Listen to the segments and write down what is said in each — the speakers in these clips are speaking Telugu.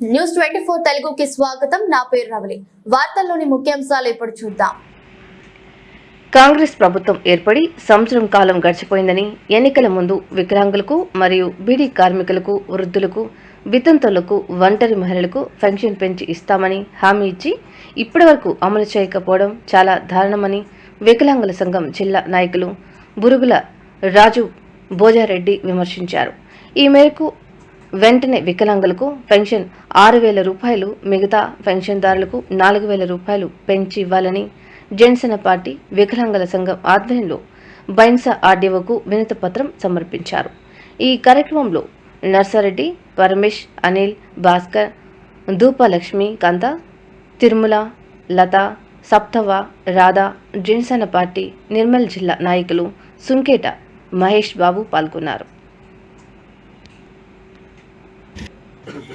న్యూస్ ట్వంటీ ఫోర్ తెలుగుకి స్వాగతం. నా పేరు రవలి. వార్తల్లోని ముఖ్యాంశాలు ఇప్పుడు చూద్దాం. కాంగ్రెస్ ప్రభుత్వం ఏర్పడి సంవత్సరం కాలం గడిచిపోయిందని ఎన్నికల ముందు వికలాంగులకు మరియు బీడీ కార్మికులకు వృద్ధులకు వితంతులకు ఒంటరి మహిళలకు పెన్షన్ పెంచి ఇస్తామని హామీ ఇచ్చి ఇప్పటివరకు అమలు చేయకపోవడం చాలా దారుణమని వికలాంగుల సంఘం జిల్లా నాయకులు బురుగుల రాజు భోజారెడ్డి విమర్శించారు. ఈ మేరకు వెంటనే వికలాంగులకు పెన్షన్. ఆరు వేల రూపాయలు మిగతా పెన్షన్దారులకు నాలుగు వేల రూపాయలు పెంచి ఇవ్వాలని జనసేన పార్టీ వికలాంగుల సంఘం ఆధ్వర్యంలో బైన్సా ఆర్డీఓకు వినతి పత్రం సమర్పించారు. ఈ కార్యక్రమంలో నర్సారెడ్డి పరమేష్ అనిల్ భాస్కర్ ధూపలక్ష్మి కంత తిరుమల లత సప్తవ రాధా జనసేన పార్టీ నిర్మల్ జిల్లా నాయకులు సుంకేట మహేష్ బాబు పాల్గొన్నారు.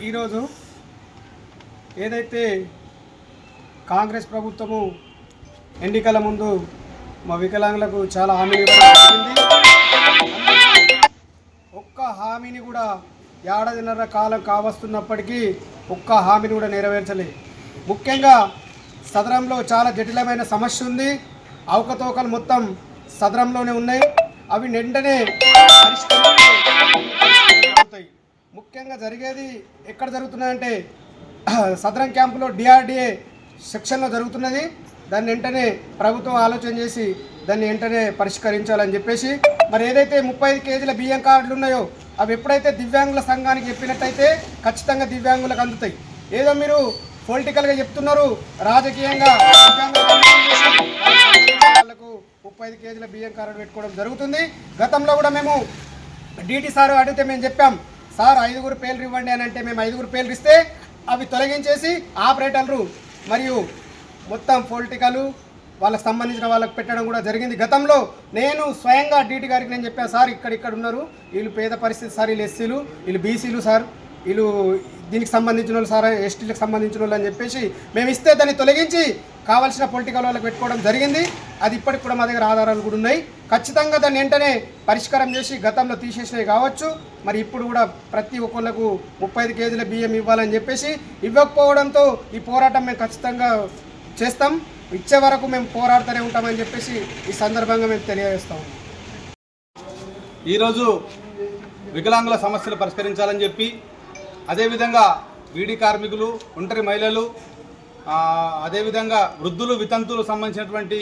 ఈరోజు ఏదైతే కాంగ్రెస్ ప్రభుత్వము ఎన్నికల ముందు మా వికలాంగులకు చాలా హామీలు ఇవ్వడం ఒక్క హామీని కూడా ఏడాదిన్నర కాలం కావస్తున్నప్పటికీ ఒక్క హామీని కూడా నెరవేర్చలేదు ముఖ్యంగా సదరంలో చాలా జటిలమైన సమస్య ఉంది. అవకతవకలు మొత్తం సదరంలోనే ఉన్నాయి. అవి వెంటనే పరిష్కారం ముఖ్యంగా జరిగేది ఎక్కడ జరుగుతున్నాయంటే సదరం క్యాంపులో డిఆర్డిఏ సెక్షన్లో జరుగుతున్నది. దాన్ని వెంటనే ప్రభుత్వం ఆలోచన చేసి దాన్ని వెంటనే పరిష్కరించాలని చెప్పేసి మరి ఏదైతే ముప్పై కేజీల బియ్యం కార్డులు ఉన్నాయో అవి ఎప్పుడైతే దివ్యాంగుల సంఘానికి చెప్పినట్టయితే ఖచ్చితంగా దివ్యాంగులకు అందుతాయి. ఏదో మీరు పొలిటికల్గా చెప్తున్నారు రాజకీయంగా వాళ్ళకు ముప్పై కేజీల బియ్యం కార్డు పెట్టుకోవడం జరుగుతుంది. గతంలో కూడా మేము డీటీ సార్ అడిగితే మేము చెప్పాం సార్ ఐదుగురు పేర్లు ఇవ్వండి అని అంటే మేము ఐదుగురు పేర్లు ఇస్తే అవి తొలగించేసి ఆపరేటర్లు మరియు మొత్తం పొలిటికలు వాళ్ళకి సంబంధించిన వాళ్ళకి పెట్టడం కూడా జరిగింది. గతంలో నేను స్వయంగా డీటీ గారికి నేను చెప్పాను సార్ ఇక్కడ ఇక్కడ ఉన్నారు. వీళ్ళు పేద పరిస్థితి సార్ వీళ్ళు ఎస్సీలు వీళ్ళు బీసీలు సార్. వీళ్ళు దీనికి సంబంధించిన వాళ్ళు సార్ ఎస్టీలకు సంబంధించిన వాళ్ళు అని చెప్పేసి మేము ఇస్తే దాన్ని తొలగించి కావాల్సిన పొలిటికల్ వాళ్ళకి పెట్టుకోవడం జరిగింది. అది ఇప్పటికి కూడా మా దగ్గర ఆధారాలు కూడా ఉన్నాయి. ఖచ్చితంగా దాన్ని వెంటనే పరిష్కారం చేసి గతంలో తీసేసినవి కావచ్చు. మరి ఇప్పుడు కూడా ప్రతి ఒక్కళ్ళకు ముప్పై ఐదు కేజీల బియ్యం ఇవ్వాలని చెప్పేసి ఇవ్వకపోవడంతో ఈ పోరాటం మేము ఖచ్చితంగా చేస్తాం. ఇచ్చే వరకు మేము పోరాడుతూనే ఉంటామని చెప్పేసి ఈ సందర్భంగా మేము తెలియజేస్తాం. ఈరోజు వికలాంగుల సమస్యలు పరిష్కరించాలని చెప్పి అదేవిధంగా వీడి కార్మికులు ఒంటరి మహిళలు అదేవిధంగా వృద్ధులు వితంతులు సంబంధించినటువంటి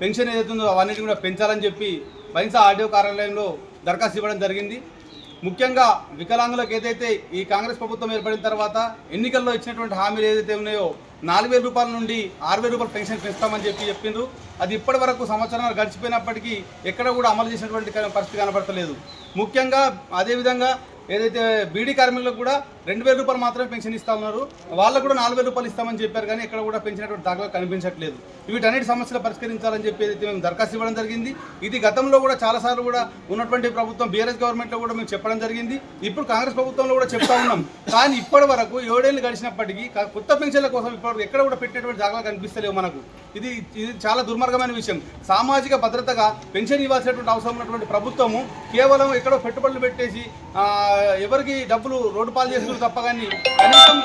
పెన్షన్ ఏదైతుందో అవన్నీ కూడా పెంచాలని చెప్పి బైన్సా ఆర్డీఓ కార్యాలయంలో దరఖాస్తు ఇవ్వడం జరిగింది. ముఖ్యంగా వికలాంగులకు ఏదైతే ఈ కాంగ్రెస్ ప్రభుత్వం ఏర్పడిన తర్వాత ఎన్నికల్లో ఇచ్చినటువంటి హామీలు ఏదైతే ఉన్నాయో నాలుగు వేల రూపాయల నుండి ఆరు వేల రూపాయల పెన్షన్ పెంచుతామని చెప్పి చెప్పిండ్రు. అది ఇప్పటి వరకు సంవత్సరాలు గడిచిపోయినప్పటికీ ఎక్కడ కూడా అమలు చేసినటువంటి పరిస్థితి కనబడతలేదు ముఖ్యంగా అదేవిధంగా ఏదైతే బీడీ కార్మికులకు కూడా రెండు వేల రూపాయలు మాత్రమే పెన్షన్ ఇస్తా ఉన్నారు. వాళ్ళకు కూడా నాలుగు వేల రూపాయలు ఇస్తామని చెప్పారు కానీ ఇక్కడ కూడా పెంచినటువంటి దాఖలా కనిపించట్లేదు. వీటన్నిటి సమస్యలు పరిష్కరించాలని చెప్పి మేము దరఖాస్తు ఇవ్వడం జరిగింది ఇది గతంలో కూడా చాలాసార్లు కూడా ఉన్నటువంటి ప్రభుత్వం బీఆర్ఎస్ గవర్నమెంట్లో కూడా మేము చెప్పడం జరిగింది. ఇప్పుడు కాంగ్రెస్ ప్రభుత్వంలో కూడా చెప్తా ఉన్నాం. కానీ ఇప్పటి వరకు ఏడేళ్ళు గడిచినప్పటికీ కొత్త పెన్షన్ల కోసం ఇప్పటివరకు ఎక్కడ కూడా పెట్టేటువంటి దాఖలా కనిపిస్తలేవు మనకు. ఇది ఇది చాలా దుర్మార్గమైన విషయం. సామాజిక భద్రతగా పెన్షన్ ఇవ్వాల్సినటువంటి అవసరం ఉన్నటువంటి ప్రభుత్వము కేవలం ఎక్కడో పెట్టుబడులు పెట్టేసి ఎవరికి డబ్బులు రోడ్డు పాలు చేస్తున్నారు తప్ప కానీ కనీసం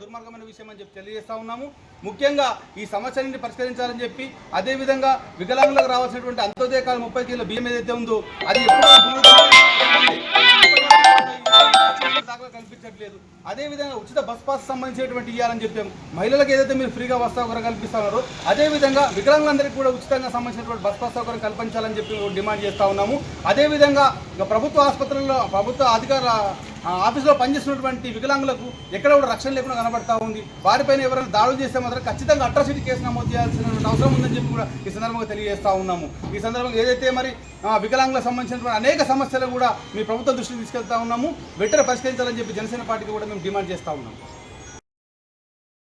దుర్మార్గమైన విషయం అని చెప్పి తెలియజేస్తా ఉన్నాము. ముఖ్యంగా ఈ సమస్యని పరిష్కరించాలని చెప్పి అదేవిధంగా వికలాంగులకు రావాల్సినటువంటి అంత్యోదయ కాలం ముప్పై కిలో బియ్యం ఏదైతే ఉందో అది ఎప్పుడో దాఖలు కల్పించట్లేదు. అదేవిధంగా ఉచిత బస్ పాస్ సంబంధించినటువంటి ఇవ్వాలని చెప్పాము. మహిళలకు ఏదైతే మీరు ఫ్రీగా బస్ సౌకర్యం కల్పిస్తున్నారో అదేవిధంగా వికలాంగులందరికీ కూడా ఉచితంగా సంబంధించినటువంటి బస్ పాస్ సౌకర్యం కల్పించాలని చెప్పి డిమాండ్ చేస్తూ ఉన్నాము. అదేవిధంగా ప్రభుత్వ ఆసుపత్రుల్లో ప్రభుత్వ అధికార ఆఫీసులో పనిచేస్తున్నటువంటి వికలాంగులకు ఎక్కడ కూడా రక్షణ లేకుండా కనబడతా ఉంది. వారిపైన ఎవరైనా దాడులు చేస్తే మాత్రం ఖచ్చితంగా అట్రాసిటీ కేసు నమోదు చేయాల్సిన అవసరం ఉందని చెప్పి కూడా ఈ సందర్భంగా తెలియజేస్తా ఉన్నాము. ఈ సందర్భంగా ఏదైతే మరి వికలాంగులకు సంబంధించినటువంటి అనేక సమస్యలు కూడా మీ ప్రభుత్వ దృష్టికి తీసుకెళ్తా ఉన్నాము. వెంటనే పరిష్కరించాలని చెప్పి జనసేన పార్టీకి కూడా మేము డిమాండ్ చేస్తా ఉన్నాము.